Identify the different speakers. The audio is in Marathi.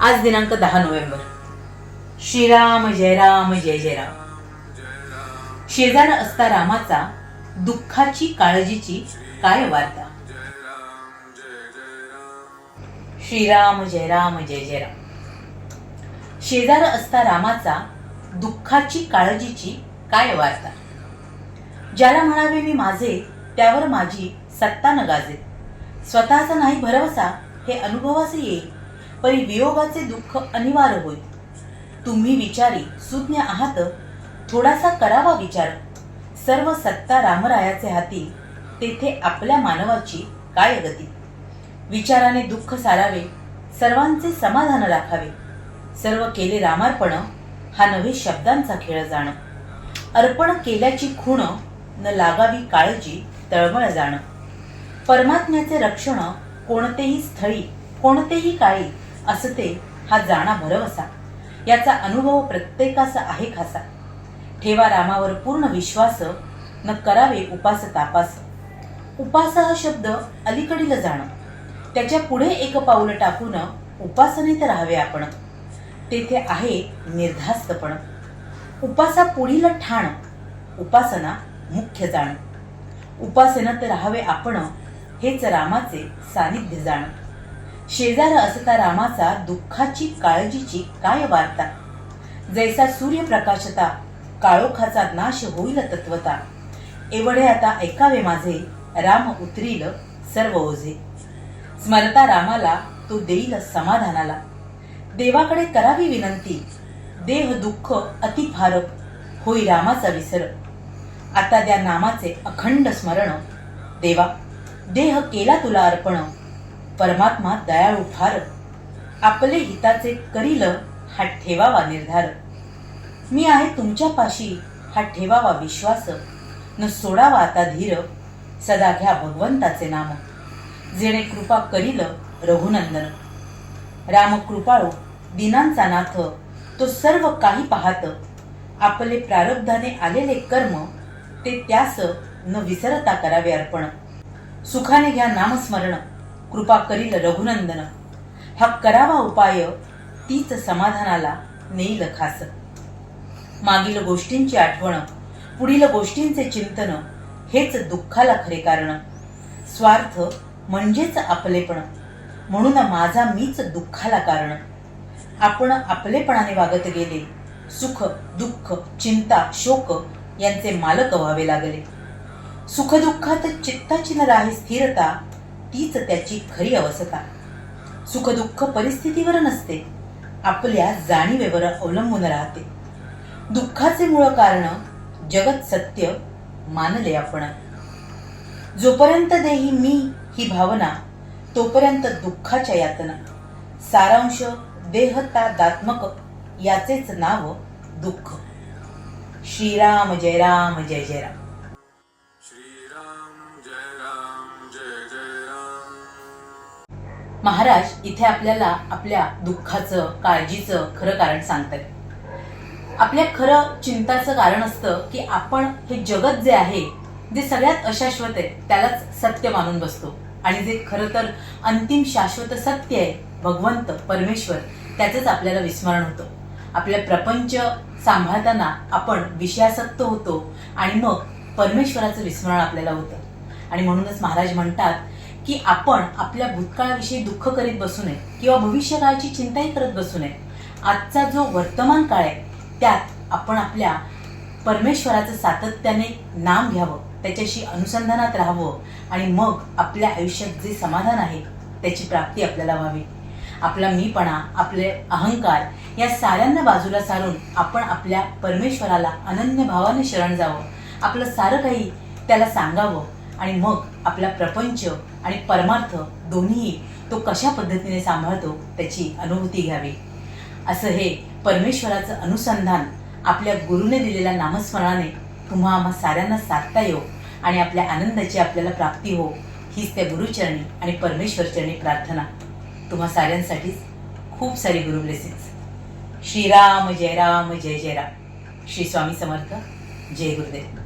Speaker 1: आज दिनांक दहा नोव्हेंबर. श्रीराम जय राम जय जय राम. शेजार असता रामाचा दुःखाची काळजीची काय वार्ता? श्रीराम जय राम जय जय राम. शेजार असता रामाचा दुःखाची काळजीची काय वार्ता? ज्याला म्हणावे मी माझे त्यावर माझी सत्ता न गाजे स्वतःचा नाही भरवसा हे अनुभवासे येईल. परी वियोगाचे दुःख अनिवार्य होईल. तुम्ही विचारी सुज्ञ आहात. थोडासा करावा विचार. सर्व सत्ता रामरायाचे हाती तेथे आपल्या मानवाची काय गती विचाराने दुःख सारावे सर्वांचे समाधान राखावे. सर्व केले रामार्पण हा नव्हे शब्दांचा खेळ जाणं. अर्पण केल्याची खूण न लागावी काळजी तळमळ जाणं. परमात्म्याचे रक्षण कोणतेही स्थळी कोणतेही काळी असते हा जाणा भरवसा याचा अनुभव प्रत्येकाचा आहे खासा. ठेवा रामावर पूर्ण विश्वास न करावे उपास तापास. उपास हा शब्द अलीकडील जाणं. त्याच्या पुढे एक पाऊल टाकून उपासनेत राहावे आपण. तेथे आहे निर्धास्तपण. उपासा पुढील ठाण उपासना मुख्य जाण. उपासनेत राहावे आपण हेच रामाचे सानिध्य जाण. शेजार असता रामाचा दुःखाची काळजीची काय वार्ता? जैसा सूर्यप्रकाशता काळोखाचा नाश होईल तत्वता. एवढे आता ऐकावे माझे राम उतरील सर्व ओझे. स्मरता रामाला तो देईल समाधानाला. देवाकडे करावी विनंती. देह दुःख अति फारक होई रामाचा विसर. आता त्या नामाचे अखंड स्मरण. देवा देह केला तुला अर्पण. परमात्मा दयाळू फार आपले हिताचे करील हा ठेवावा निर्धार. मी आहे तुमच्या पाशी हा ठेवावा विश्वास. न सोडावा आता धीर. सदा घ्या भगवंताचे नाम. जेणे कृपा करील रघुनंदन. राम कृपाळू दिनांचा नाथ. तो सर्व काही पाहत. आपले प्रारब्धाने आलेले कर्म ते त्यास न विसरता करावे अर्पण. सुखाने घ्या नामस्मरण. कृपा करील रघुनंदन. हा करावा उपाय तीच समाधानाला नेईल खास. मागील गोष्टींची आठवण पुढील गोष्टींचे चिंतन हेच दुःखाला खरे कारण. स्वार्थ म्हणजेच आपलेपण म्हणून माझा मीच दुःखाला कारण. आपण आपलेपणाने वागत गेले सुख दुःख चिंता शोक यांचे मालक व्हावे लागले. सुखदुःखात चित्ताची न राही स्थिरता तीच त्याची खरी अवस्था सुखदुःख परिस्थितीवर नसते. आपल्या जाणीवेवर अवलंबून राहते. दुःखाचे मूळ कारण जगत सत्य मानले आपण. जोपर्यंत देही मी ही भावना तोपर्यंत दुःखाच्या यातना. सारांश देहतादात्मक याचेच नाव दुःख. श्रीराम जय राम जय जय राम. महाराज इथे आपल्याला आपल्या दुःखाचं काळजीचं खरं कारण सांगतात. आपल्या खरं चिंताचं कारण असतं की आपण हे जगत जे आहे जे सगळ्यात अशाश्वत आहे त्यालाच सत्य मानून बसतो. आणि जे खरं तर अंतिम शाश्वत सत्य आहे भगवंत परमेश्वर त्याचंच आपल्याला विस्मरण होतं. आपल्या प्रपंच सांभाळताना आपण विषयासक्त होतो आणि मग परमेश्वराचं विस्मरण आपल्याला होतं. आणि म्हणूनच महाराज म्हणतात की आपण आपल्या भूतकाळाविषयी दुःख करीत बसू नये किंवा भविष्यकाळाची चिंताही करत बसू नये. आजचा जो वर्तमान काळ आहे त्यात आपण आपल्या परमेश्वराचं सातत्याने नाम घ्यावं त्याच्याशी अनुसंधानात राहावं आणि मग आपल्या आयुष्यात जे समाधान आहे त्याची प्राप्ती आपल्याला व्हावी. आपला मीपणा आपले अहंकार या साऱ्यांना बाजूला सारून आपण आपल्या परमेश्वराला अनन्य भावाने शरण जावं. आपलं सारं काही त्याला सांगावं आणि मग आपला प्रपंच आणि परमार्थ दोन्ही तो कशा पद्धतीने सांभाळतो त्याची अनुभूती घ्यावी. असं हे परमेश्वराचं अनुसंधान आपल्या गुरुने दिलेल्या नामस्मरणाने तुम्हा आम्हा साऱ्यांना साधता येऊ आणि आपल्या आनंदाची आपल्याला प्राप्ती हो हीच त्या गुरुचरणी आणि परमेश्वरचरणी प्रार्थना. तुम्हा साऱ्यांसाठीच खूप सारी गुरु ब्लेसिंग्स श्रीराम जय राम जय जय राम. श्री स्वामी समर्थ. जय गुरुदेव.